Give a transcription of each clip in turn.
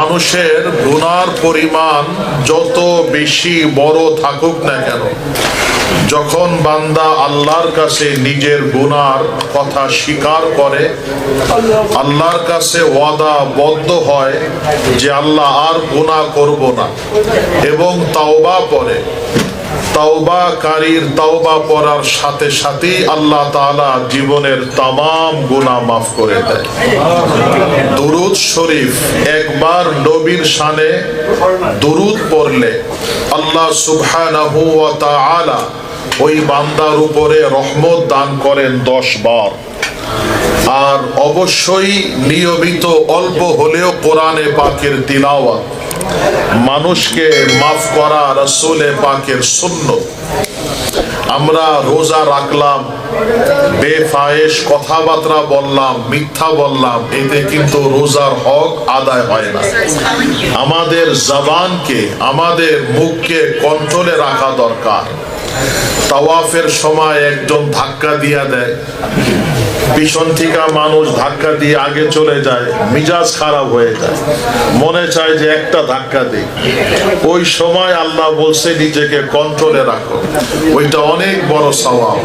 মানুষের গুনার পরিমাণ যত বেশি বড় থাকুক না কেন, যখন বান্দা আল্লাহর কাছে নিজের গুনার কথা স্বীকার করে, আল্লাহর কাছে ওয়াদা বদ্ধ হয় যে আল্লাহ আর গুনাহ করব না এবং তাওবা পরে তাওবাকারীর তাওবা পড়ার সাথে সাথেই আল্লাহ তাআলা জীবনের তামাম গুনাহ মাফ করে দেয়। দুরুদ শরীফ, একবার নবীর শানে দুরুদ পড়লে আল্লাহ সুবহানাহু ওয়া তাআলা ওই বান্দার উপরে রহমত দান করেন দশ বার। আর অবশ্যই নিয়মিত অল্প হলেও কোরআনে পাকের তিলাওয়াত। মানুষকে মাফ করা রসুলে পাকের শূন্য আমরা রোজা রাখলাম, বেফায়েশ কথাবার্তা বললাম, মিথ্যা বললাম, এতে কিন্তু রোজার হক আদায় হয় না। আমাদের জবানকে, আমাদের মুখকে কন্ট্রোলে রাখা দরকার। তাওয়াফের সময় একজন ধাক্কা দিয়া দেয়। পিছন থেকে মানুষ ধাক্কা দিয়ে আগে চলে যায়, মিজাজ খারাপ হয়ে যায়। মনে চায় যে একটা ধাক্কা দিই। ওই সময় আল্লাহ বলছে, নিজেকে কন্ট্রোলে রাখো। ওইটা অনেক বড় স্বভাব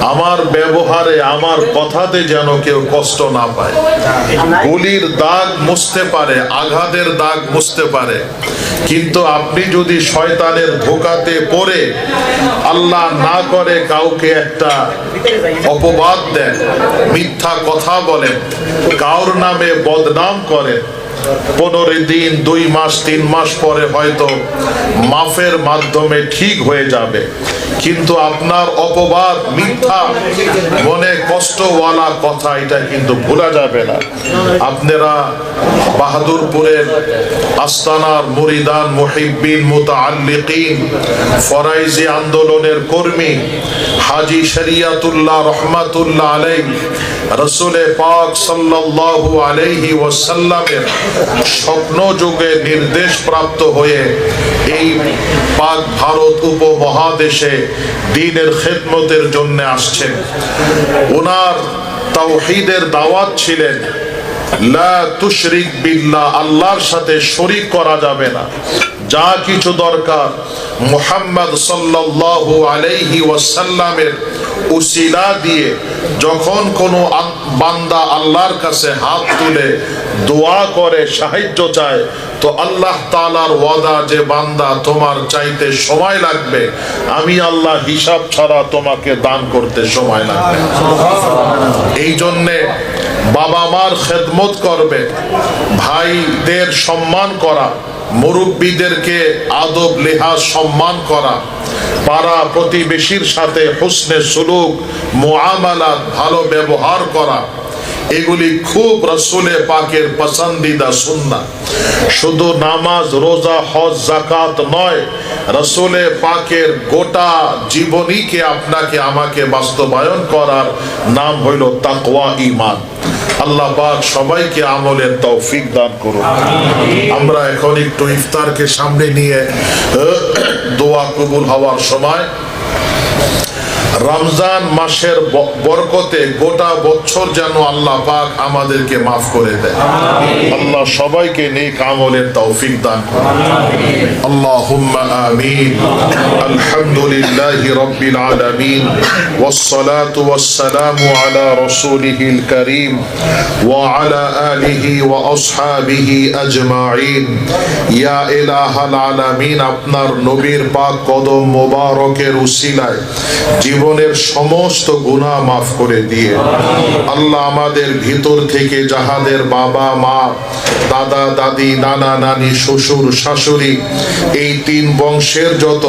আমার ব্যবহারে, আমার কথাতে যেন কেউ কষ্ট না পায়। গুলির দাগ মুছতে পারে, আঘাতের দাগ মুছতে পারে। কিন্তু আপনি যদি শয়তানের ধোকাতে পড়ে আল্লাহ না করে কাউকে একটা অপবাদ দেন মিথ্যা কথা বলেন কাউর নামে বদনাম করেন পনেরো দিন, দুই মাস, তিন মাস পরে হয়তো মাফের মাধ্যমে ঠিক হয়ে যাবে। কিন্তু আপনার অপবাদ, মিথ্যা, মনে কষ্টওয়ালা কথা, এটা কিন্তু ভোলা যাবে না। আপনারা বাহাদুরপুরের আস্তানার মুরিদান মুহিব্বিন মুতাআল্লিকিন, ফরাইজি আন্দোলনের কর্মী হাজি শরিয়াতুল্লাহ রহমাতুল্লাহ আলাই রসুলে পাক সাল্লাল্লাহু আলাইহি ওয়াসাল্লামের স্বপ্ন যুগে নির্দেশ প্রাপ্ত হয়ে এই পাক ভারত উপমহাদেশে জন্য আসছেন। ওনার তাওহীদের দাওয়াত ছিলেন, লা তুশরিক বিল্লাহ, আল্লাহর সাথে শরিক করা যাবে না। যা কিছু দরকার মুহাম্মদ সাল্লাল্লাহু আলাইহি ওয়াসাল্লামের উসিলা দিয়ে যখন কোনো বান্দা আল্লাহর কাছে হাত তুলে দোয়া করে সাহায্য চায় তো আল্লাহ তাআলার ওয়াদা যে বান্দা তোমার চাইতে সময় লাগবে। আমি আল্লাহ হিসাব ছাড়া তোমাকে দান করতে সময় লাগবে এই জন্যে বাবা মার খেদমত করবে ভাইদের সম্মান করা মুরব্বীদেরকে আদব লেহাজ সম্মান করা পাড়া প্রতিবেশীর সাথে হুসনে সুলুক মুআমালাত ভালো ব্যবহার করা। এগুলি খুব রসুলে পাকের পসন্দিদা সুন্না শুধু নামাজ, রোজা, হজ জাকাত নয় রসুলে পাকের গোটা জীবনীকে আপনাকে আমাকে বাস্তবায়ন করার নাম হইল তাকওয়া ইমান আল্লাহ পাক সবাইকে আমলের তৌফিক দান করুন। আমরা এখন একটু ইফতারকে সামনে নিয়ে দোয়া কবুল হওয়ার সময় রমজান মাসের ব- বরকতে গোটা বছর যেন আল্লাহ পাক আমাদেরকে মাফ করে দেয় আল্লাহ সবাইকে নেক আমলের তৌফিক দান করুন اللهم آمين الحمد لله رب العالمين والصلاة والسلام على رسوله الكريم وعلى آله وأصحابه أجمعين يا إله العالمين আপনার নবীর পাক কদম মোবারকের উসিলায় জীবনের সমস্ত গুণা মাফ করে দিয়ে আল্লাহ আমাদের ভিতর থেকে যাহাদের বাবা, মা, দাদা, দাদি, নানা, নানি, শ্বশুর, শাশুড়ি, এই তিন বংশের যত